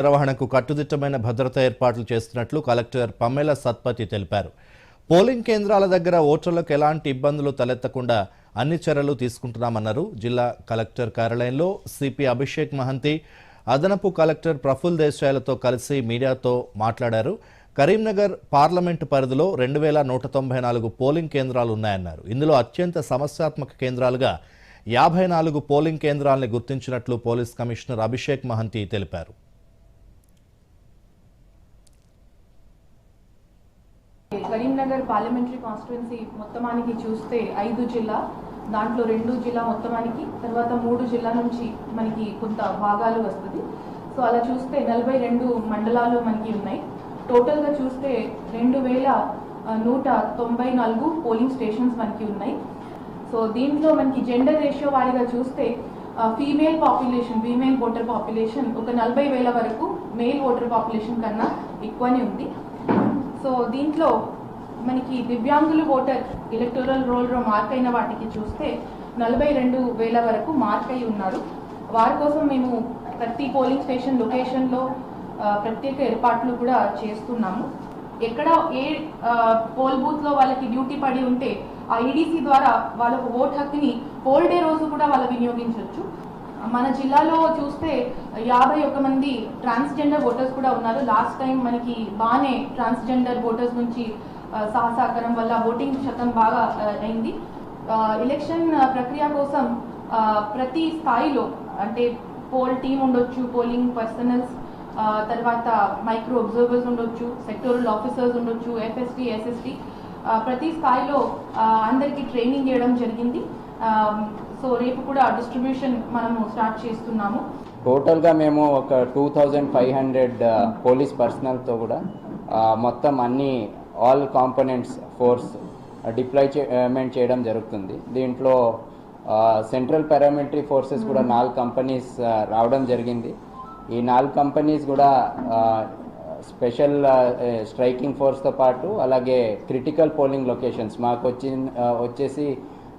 నిర్వహణకు కట్టుదిట్టమైన భద్రతా ఏర్పాట్లు చేస్తున్నట్లు కలెక్టర్ పమ్మెల సత్పతి తెలిపారు. పోలింగ్ కేంద్రాల దగ్గర ఓటర్లకు ఎలాంటి ఇబ్బందులు తలెత్తకుండా అన్ని చర్యలు తీసుకుంటున్నామన్నారు. జిల్లా కలెక్టర్ కార్యాలయంలో సిపి అభిషేక్ మహంతి అదనపు కలెక్టర్ ప్రఫుల్ దేశాయ్లతో కలిసి మీడియాతో మాట్లాడారు. కరీంనగర్ పార్లమెంటు పరిధిలో రెండు వేల నూట తొంభై నాలుగు పోలింగ్ కేంద్రాలు ఉన్నాయన్నారు. ఇందులో అత్యంత సమస్యాత్మక కేంద్రాలుగా యాభై నాలుగు పోలింగ్ కేంద్రాలను గుర్తించినట్లు పోలీస్ కమిషనర్ అభిషేక్ మహంతి తెలిపారు. కరీంనగర్ పార్లమెంటరీ కాన్స్టిట్యున్సీ మొత్తమానికి చూస్తే ఐదు జిల్లా దాంట్లో రెండు జిల్లా మొత్తమానికి తర్వాత మూడు జిల్లా నుంచి మనకి కొంత భాగాలు వస్తుంది. సో అలా చూస్తే నలభై రెండు మండలాలు మనకి ఉన్నాయి. టోటల్గా చూస్తే రెండు వేల నూట తొంభై నాలుగు పోలింగ్ స్టేషన్స్ మనకి ఉన్నాయి. సో దీంట్లో మనకి జెండర్ రేషియో వారిగా చూస్తే female population female voter population ఒక నలభై వేల వరకు మేల్ ఓటర్ పాపులేషన్ కన్నా ఎక్కువనే ఉంది. సో దీంట్లో మనకి దివ్యాంగులు ఓటర్ ఎలక్టోరల్ రోల్లో మార్క్ అయిన వాటికి చూస్తే నలభై రెండు వేల వరకు మార్క్ అయి ఉన్నారు. వారి కోసం మేము ప్రతి పోలింగ్ స్టేషన్ లొకేషన్లో ప్రత్యేక ఏర్పాట్లు కూడా చేస్తున్నాము. ఎక్కడ ఏ పోల్ బూత్లో వాళ్ళకి డ్యూటీ పడి ఉంటే ఆ ఈడీసీ ద్వారా వాళ్ళ ఓట్ హక్కుని పోల్ డే రోజు కూడా వాళ్ళు వినియోగించవచ్చు మన జిల్లాలో చూస్తే యాభై ఒక మంది ట్రాన్స్జెండర్ ఓటర్స్ కూడా ఉన్నారు. లాస్ట్ టైం మనకి బాగానే ట్రాన్స్జెండర్ ఓటర్స్ నుంచి ఆ, వల్ల ఓటింగ్ శాతం బాగా అయింది. ఎలక్షన్ ప్రక్రియ కోసం ప్రతి స్థాయిలో అంటే పోల్ టీమ్ ఉండొచ్చు పోలింగ్ పర్సనల్స్ తర్వాత మైక్రో అబ్జర్వర్స్ ఉండొచ్చు సెక్టోరల్ ఆఫీసర్స్ ఉండొచ్చు ఎఫ్ఎస్టీ ఎస్ఎస్టీ ప్రతి స్థాయిలో అందరికీ ట్రైనింగ్ చేయడం జరిగింది. సో రేపు కూడా డిస్ట్రిబ్యూషన్ మనము స్టార్ట్ చేస్తున్నాము. టోటల్గా మేము ఒక two thousand five hundred police పర్సనల్తో కూడా ఆ, మొత్తం అన్ని ఆల్ కాంపోనెంట్స్ ఫోర్స్ డిప్లాయ్ చేయమెంట్ చేయడం జరుగుతుంది. దీంట్లో సెంట్రల్ పారామిలిటరీ ఫోర్సెస్ కూడా నాలుగు కంపెనీస్ రావడం జరిగింది. ఈ నాలుగు కంపెనీస్ కూడా స్పెషల్ స్ట్రైకింగ్ ఫోర్స్తో పాటు అలాగే క్రిటికల్ పోలింగ్ లొకేషన్స్ మాకు వచ్చి వచ్చేసి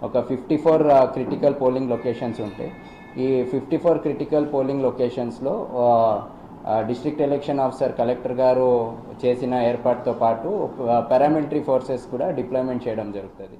ఒక fifty four critical polling locations ఉంటాయి ఈ ఫిఫ్టీ ఫోర్ క్రిటికల్ పోలింగ్ లొకేషన్స్లో డిస్ట్రిక్ట్ ఎలక్షన్ ఆఫీసర్ కలెక్టర్ గారు చేసిన ఏర్పాటుతో పాటు uh, పారామిలిటరీ ఫోర్సెస్ కూడా డిప్లాయ్మెంట్ చేయడం జరుగుతుంది.